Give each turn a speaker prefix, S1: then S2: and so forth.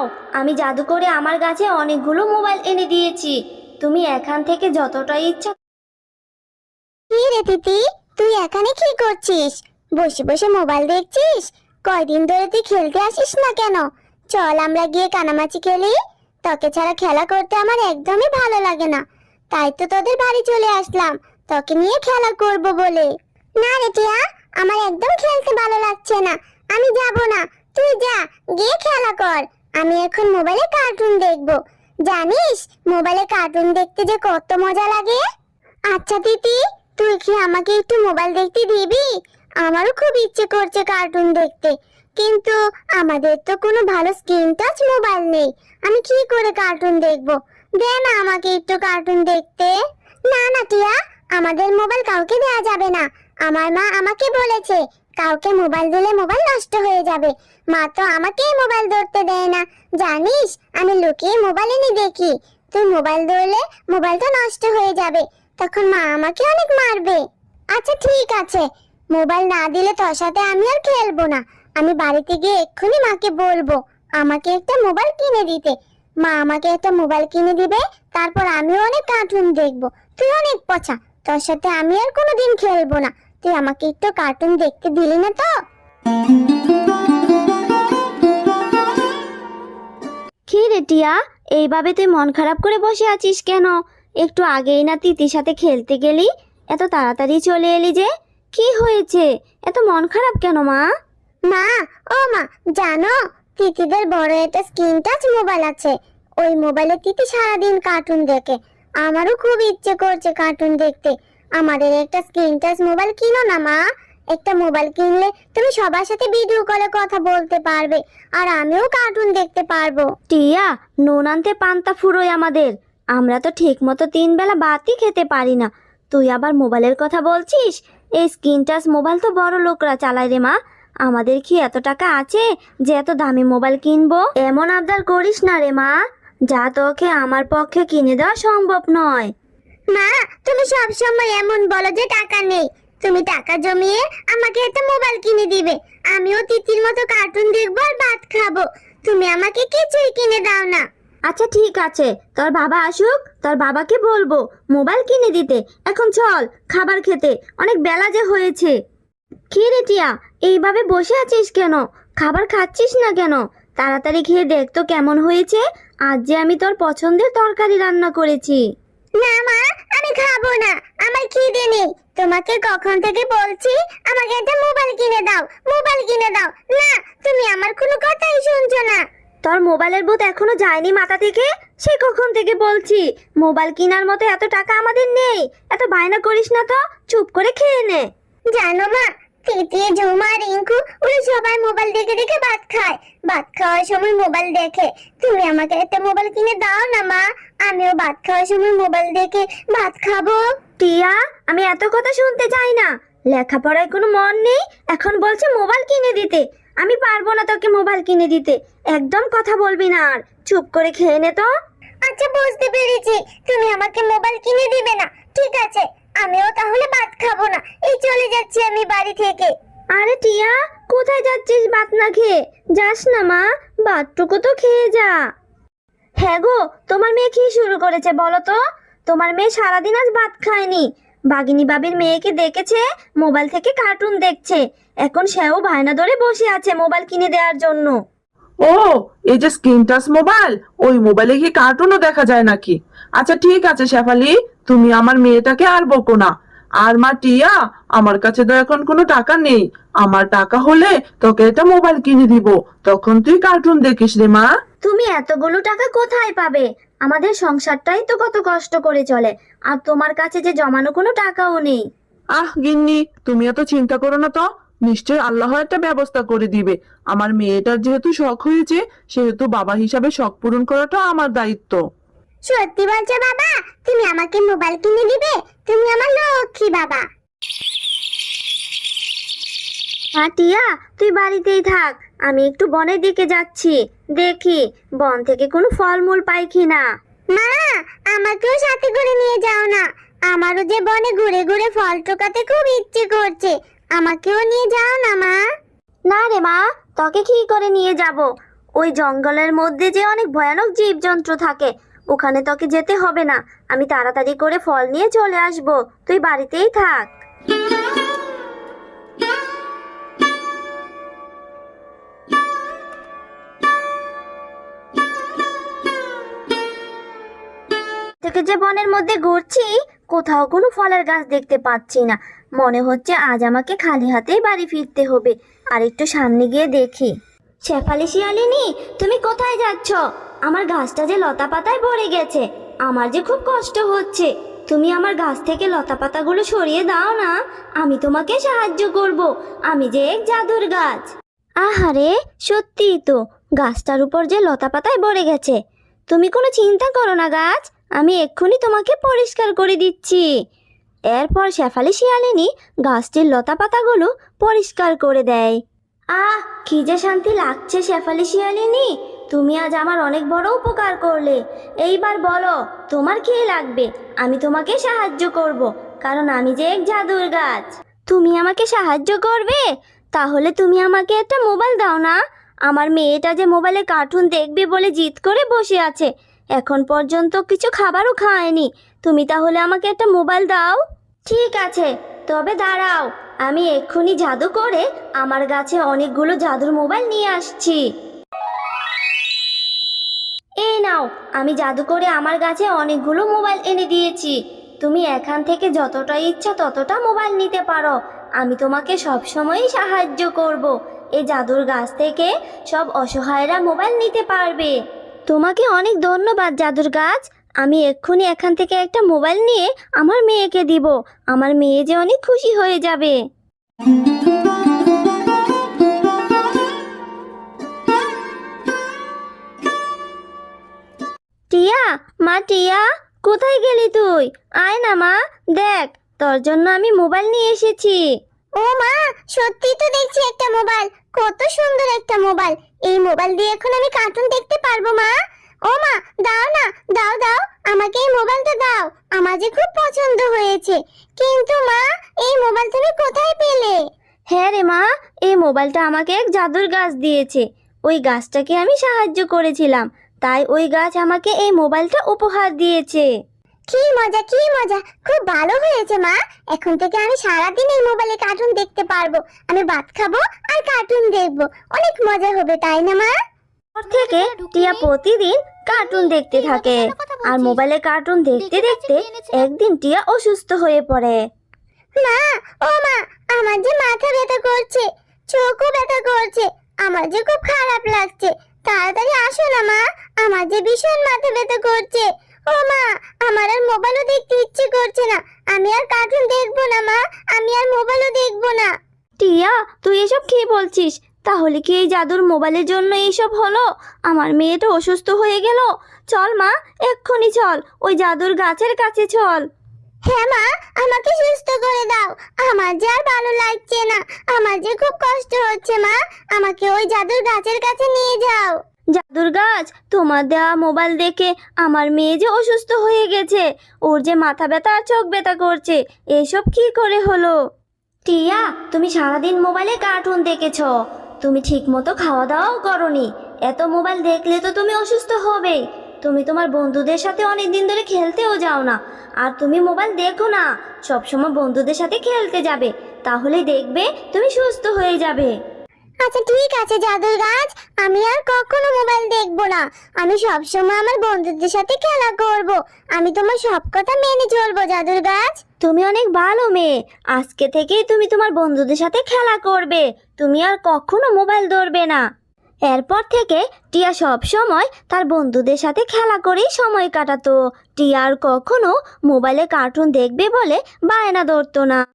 S1: নাও আমি জাদু করে আমার গাছে অনেকগুলো মোবাইল এনে দিয়েছি। তুমি এখান থেকে যতটা ইচ্ছা
S2: কি রে তিতি? তুই এখানে কি করছিস? বসে বসে মোবাইল দেখছিস? কয়দিন ধরে তুই খেলতে আসিস না কেন? চল আমরা গিয়ে কানামাছি খেলি। তোকে ছাড়া খেলা করতে আমার একদমই ভালো লাগে না। তাই তো তোদের বাড়ি চলে আসলাম। তোকে নিয়ে খেলা করব বলে। না রে টিয়া, আমার একদম খেলতে ভালো লাগছে না। আমি যাব না। তুই যা, গিয়ে খেলা কর। আমি এখন মোবাইলে কার্টুন দেখব। জানিস, মোবাইলে কার্টুন দেখতে যে কত মজা লাগে? আচ্ছা দিদি, তুই কি আমাকে একটু মোবাইল দেখতে দিবি? আমারও খুব ইচ্ছে করছে কার্টুন দেখতে। কিন্তু আমাদের তো কোনো ভালো স্ক্রিন টাচ মোবাইল নেই। আমি কি করে কার্টুন দেখব? দে না আমাকে একটু কার্টুন দেখতে। না না টিয়া, আমাদের মোবাইল কাউকে দেওয়া যাবে না। আমার মা আমাকে বলেছে কাউকে মোবাইল দিলে মোবাইল নষ্ট হয়ে যাবে। মা তো আমাকেই মোবাইল ধরতে দেয় না। জানিস, আমি লুকিয়ে মোবাইল এনে দেখি। তুই মোবাইল ধরলে মোবাইলটা নষ্ট হয়ে যাবে। তখন মা আমাকে অনেক মারবে। আচ্ছা ঠিক আছে। মোবাইল না দিলে তোর সাথে আমি আর খেলব না। আমি বাড়িতে গিয়ে এক্ষুনি মাকে বলব, আমাকে একটা মোবাইল কিনে দিতে। মা আমাকে একটা মোবাইল কিনে দিবে, তারপর আমিও অনেক কার্টুন দেখব। তুই অনেক পচা, তোর সাথে আমি আর কোনোদিন খেলব না। তুই আমাকে একটু কার্টুন দেখতে দিলি না তো?
S1: কি রে টিয়া এইভাবে তুই মন খারাপ করে বসে আছিস কেন? একটু আগেই না তিতির সাথে খেলতে গেলি এত তাড়াতাড়ি চলে এলি যে কি হয়েছে? এত মন খারাপ কেন মা?
S2: মা ও মা জানো তিতিদের বড় একটা স্ক্রিন টাচ মোবাইল আছে। ওই মোবাইলে তিতি সারাদিন কার্টুন দেখে। আমারও খুব ইচ্ছে করছে কার্টুন দেখতে। আমাদের একটা স্ক্রিন টাচ মোবাইল কিনো না, মা? একটা মোবাইল কিনলে তুমি সবার সাথে ভিডিও কলে কথা বলতে পারবে, আর আমিও কার্টুন দেখতে পারব।
S1: টিয়া নুন আনতে পান্তা ফুরোয় আমাদের। আমরা তো ঠিক মতো তিন বেলা ভাতই খেতে পারি না। তুই আবার মোবাইলের কথা বলছিস? এই স্ক্রিন টাচ মোবাইল তো বড় লোকরা চালায় রে, মা। আমাদের কি এত টাকা আছে যে এত দামি মোবাইল কিনবো? এমন আবদার করিস না রে, মা। যা তোকে আমার পক্ষে কিনে দেওয়া সম্ভব নয়।
S2: মা, তুমি সব সময় এমন বলো যে টাকা নেই। তুমি টাকা জমিয়ে আমাকে একটা মোবাইল কিনে দিবে। আমিও তিতির মতো কার্টুন দেখব আর ভাত খাব। তুমি আমাকে কিছুই কিনে দাও না।
S1: আচ্ছা ঠিক আছে। তোর বাবা আসুক, তোর বাবাকে বলব মোবাইল কিনে দিতে। এখন চল, খাবার খেতে। অনেক বেলা যে হয়েছে। কি রে টিয়া, এইভাবে বসে আছিস কেন? খাবার খাচ্ছিস না কেন? তাড়াতাড়ি খেয়ে দেখ তো কেমন হয়েছে। আজ যে আমি তোর পছন্দের তরকারি রান্না করেছি।
S2: না মা আমি খাব না। আমার খিদে নেই। তোমাকে কখন থেকে বলছি আমাকে একটা মোবাইল কিনে দাও মোবাইল কিনে দাও। না তুমি আমার কোনো কথাই শুনছো না।
S1: তোর মোবাইলের বুথ এখনও যায়নি মাথা থেকে? সে কখন থেকে বলছি? মোবাইল কেনার মতো এত টাকা আমাদের নেই। এত বায়না করিস না তো? চুপ করে খেয়ে নে।
S2: জানো মা তিতিয়ে ঝুমা রিঙ্কু ওরা সবাই মোবাইল দেখে দেখে ভাত খায়। ভাত খাওয়ার সময় মোবাইল দেখে। তুমি আমাকে একটা মোবাইল কিনে দাও না মা? আমিও ভাত খাওয়ার সময় মোবাইল দেখে ভাত খাব।
S1: টিয়া আমি এত কথা শুনতে চাই না। লেখাপড়ায় কোনো মন নেই? এখন বলছে মোবাইল কিনে দিতে। আমি পারব না তোকে মোবাইল কিনে দিতে। একদম কথা বলবি না আর। চুপ করে খেয়ে নে তো।
S2: আচ্ছা বুঝতে পেরেছি। তুমি আমাকে মোবাইল কিনে দিবে না। ঠিক আছে। আমিও তাহলে ভাত খাব না। এই চলে যাচ্ছি আমি বাড়ি থেকে।
S1: আরে টিয়া কোথায় যাচ্ছিস ভাত না খেয়ে? যাস না মা ভাতটুকু তো খেয়ে যা। হ্যাঁ গো তোমার মেয়ে কি শুরু করেছে বলো তো? তোমার মেয়ে সারাদিন আজ ভাত খায়নি। বাগিনী বাবির মেয়েকে দেখেছে? মোবাইল থেকে কার্টুন দেখছে। এখন সেও ভাইনা ধরে বসে আছে মোবাইল কিনে দেওয়ার জন্য।
S3: ও এই যে স্ক্রিন টাচ মোবাইল ওই মোবাইলে কি কার্টুনও দেখা যায় নাকি? আচ্ছা ঠিক আছে শেফালি তুমি আমার মেয়েটাকে আর বকো না। আর মা টিয়া আমার কাছে তো এখন কোনো টাকা নেই। আমার টাকা হলে তোকে একটা মোবাইল কিনে দিব। তখন তুই কার্টুন দেখিস রে মা।
S1: তুমি এতগুলো টাকা কোথায় পাবে? আমাদের সংসারটাই তো কত কষ্ট করে চলে। আর তোমার কাছে যে জমানো কোনো টাকাও নেই।
S3: আহ গিন্নি তুমি এত চিন্তা করো না তো। নিশ্চয় আল্লাহ একটা ব্যবস্থা করে দিবে। আমার মেয়েটার যেহেতু শখ হয়েছে সেহেতু বাবা হিসাবে শখ পূরণ করাটা আমার দায়িত্ব।
S2: সত্যি বলছো বাবা তুমি আমাকে মোবাইল কিনে দিবে? তুমি আমার লক্ষ্মী বাবা।
S1: হ্যাঁ টিয়া তুই বাড়িতেই থাক আমি একটু বনের দিকে যাচ্ছি। দেখি বন থেকে কোনো ফলমূল পাই কিনা।
S2: মা আমাকেও সাথে করে নিয়ে যাও না। আমারও যে বনে ঘুরে ঘুরে ফল টোকাতে খুব ইচ্ছে করছে। আমাকেও নিয়ে যাও না মা।
S1: না রে মা তোকে কি করে নিয়ে যাব? ওই জঙ্গলের মধ্যে যে অনেক ভয়ানক জীবজন্তু থাকে ওখানে তোকে যেতে হবে না। আমি তাড়াতাড়ি করে ফল নিয়ে চলে আসব। তুই বাড়িতেই থাক। থেকে যে বনের মধ্যে ঘুরছি, কোথাও কোনো ফলের গাছ দেখতে পাচ্ছি না। মনে হচ্ছে আজ আমাকে খালি হাতেই বাড়ি ফিরতে হবে। আর একটু সামনে গিয়ে দেখি। শেফালি শিয়ালিনী, তুমি কোথায় যাচ্ছ? আমার গাছটা যে লতা পাতায় ভরে গেছে, আমার যে খুব কষ্ট হচ্ছে। তুমি আমার গাছ থেকে লতা পাতাগুলো সরিয়ে দাও না, আমি তোমাকে সাহায্য করব। আমি যে এক জাদুর গাছ। আহারে, সত্যিই তো, গাছটার উপর যে লতা পাতায় ভরে গেছে। তুমি কোনো চিন্তা করো না গাছ, আমি এক্ষুনি তোমাকে পরিষ্কার করে দিচ্ছি। এরপর শেফালি শিয়ালিনী গাছটির লতা পাতাগুলো পরিষ্কার করে দেয়। আহ, কি যে শান্তি লাগছে শেফালি শিয়ালিনী। তুমি আজ আমার অনেক বড় উপকার করলে। এইবার বলো, তোমার কি লাগবে? আমি তোমাকে সাহায্য করব, কারণ আমি যে এক জাদুর গাছ। তুমি আমাকে সাহায্য করবে? তাহলে তুমি আমাকে একটা মোবাইল দাও না? আমার মেয়েটা যে মোবাইলে কার্টুন দেখবে বলে জিদ করে বসে আছে। এখন পর্যন্ত কিছু খাবারও খায়নি। তুমি তাহলে আমাকে একটা মোবাইল দাও। ঠিক আছে, তবে দাঁড়াও। আমি এক্ষুনি জাদু করে আমার গাছে অনেকগুলো জাদুর মোবাইল নিয়ে আসছি। নাও। আমি জাদু করে আমার গাছে অনেকগুলো মোবাইল এনে দিয়েছি। তুমি এখান থেকে যতটা ইচ্ছা ততটা মোবাইল নিতে পারো। আমি তোমাকে সব সময়ই সাহায্য করব। এই জাদুর গাছ থেকে সব অসহায়রা মোবাইল নিতে পারবে। তোমাকে অনেক ধন্যবাদ, জাদুর গাছ। আমি এক্ষুনি এখান থেকে একটা মোবাইল নিয়ে আমার মেয়েকে দিব। আমার মেয়ে যে অনেক খুশি হয়ে যাবে। টিয়া মা টিয়া কোথায় গেলি তুই? আয় না মা দেখ তোর জন্য আমি মোবাইল নিয়ে এসেছি।
S2: ও মা সত্যি তো দেখছি একটা মোবাইল কত সুন্দর একটা মোবাইল। এই মোবাইল দিয়ে এখন আমি কার্টুন দেখতে পারব মা। ও মা দাও না দাও দাও আমাকে এই মোবাইলটা দাও। আমার যে খুব পছন্দ হয়েছে। কিন্তু মা এই মোবাইল তুমি কোথায় পেলে?
S1: হ্যাঁ রে মা এই মোবাইলটা আমাকে এক জাদুর গাছ দিয়েছে। ওই গাছটাকে আমি সাহায্য করেছিলাম। তাই ওই গাছ আমাকে এই মোবাইলটা উপহার দিয়েছে।
S2: কি মজা কি মজা। খুব ভালো হয়েছে মা। এখন থেকে আমি সারাদিন এই মোবাইলে কার্টুন দেখতে পারব। আমি ভাত খাব আর কার্টুন দেখব। অনেক মজা হবে তাই না মা?
S1: থেকে টিয়া প্রতিদিন কার্টুন দেখতে থাকে। আর মোবাইলে কার্টুন দেখতে দেখতে একদিন টিয়া অসুস্থ হয়ে পড়ে।
S2: মা ও মা আমার যে মাথা ব্যথা করছে চোখও ব্যথা করছে আমার যে খুব খারাপ লাগছে। তাড়াতাড়ি আসো না মা। আমার যে ভীষণ মাথা ব্যথা করছে। ও মা আমার আর মোবাইলও দেখতে ইচ্ছে করছে না। আমি আর কার্টুন দেখব না মা। আমি আর মোবাইলও দেখব না।
S1: টিয়া তুই এসব কি বলছিস? তাহলে কি এই জাদুর মোবাইলের জন্য এইসব হলো? আমার মেয়েটা অসুস্থ হয়ে গেল। চল মা এক্ষুনি চল। ওই জাদুর গাছের কাছে চল।
S2: হ্যাঁ মা আমাকে সুস্থ করে দাও। আমার যে আর ভালো লাগছে না। আমার যে খুব কষ্ট হচ্ছে মা। আমাকে ওই জাদুর গাছের কাছে নিয়ে যাও।
S1: জাদুর গাছ, তোমার দেওয়া মোবাইল দেখে আমার মেয়ে যে অসুস্থ হয়ে গেছে। ওর যে মাথা ব্যথা আর চোখ ব্যথা করছে, এসব কি করে হলো? টিয়া, তুমি সারাদিন মোবাইলে কার্টুন দেখেছ। তুমি ঠিক মতো খাওয়া দাওয়াও করনি। এত মোবাইল দেখলে তো তুমি অসুস্থ হবেই। তুমি তোমার বন্ধুদের সাথে অনেক দিন ধরে খেলতেও যাও না। আর তুমি মোবাইল দেখো না। সবসময় বন্ধুদের সাথে খেলতে যাবে। তাহলে দেখবে তুমি সুস্থ হয়ে যাবে।
S2: আচ্ছা ঠিক আছে, জাদুর গাছ, আমি আর কখনো মোবাইল দেখব না। আমি সব সময় আমার বন্ধুদের সাথে খেলা করব। আমি তোমার সব কথা মেনে চলবো, জাদুর গাছ।
S1: তুমি অনেক ভালো মেয়ে। আজকে থেকেই তুমি তোমার বন্ধুদের সাথে খেলা করবে। তুমি আর কখনো মোবাইল ধরবে না। এরপর থেকে টিয়া সব সময় তার বন্ধুদের সাথে খেলা করেই সময় কাটাতো। টিয়া আর কখনো মোবাইলে কার্টুন দেখবে বলে বায়না ধরতো না।